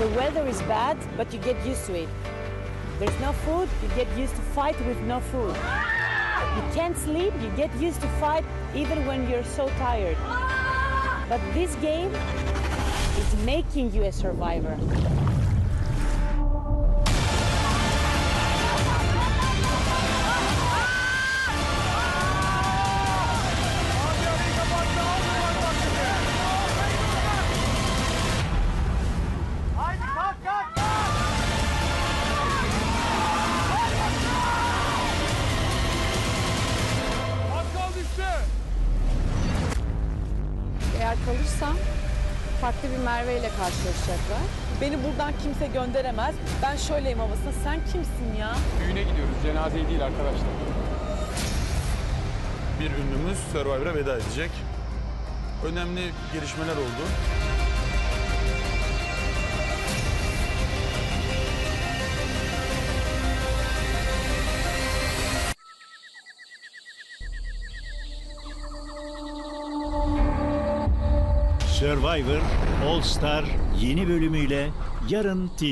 The weather is bad, but you get used to it. There's no food, you get used to fight with no food. You can't sleep, you get used to fight even when you're so tired. But this game is making you a survivor. Eğer kalırsam farklı bir Merve ile karşılaşacaklar. Beni buradan kimse gönderemez. Ben şöyleyim havasında. Sen kimsin ya? Düğüne gidiyoruz. Cenazeye değil arkadaşlar. Bir ünlümüz Survivor'a veda edecek. Önemli gelişmeler oldu. Survivor All Star yeni bölümüyle yarın TV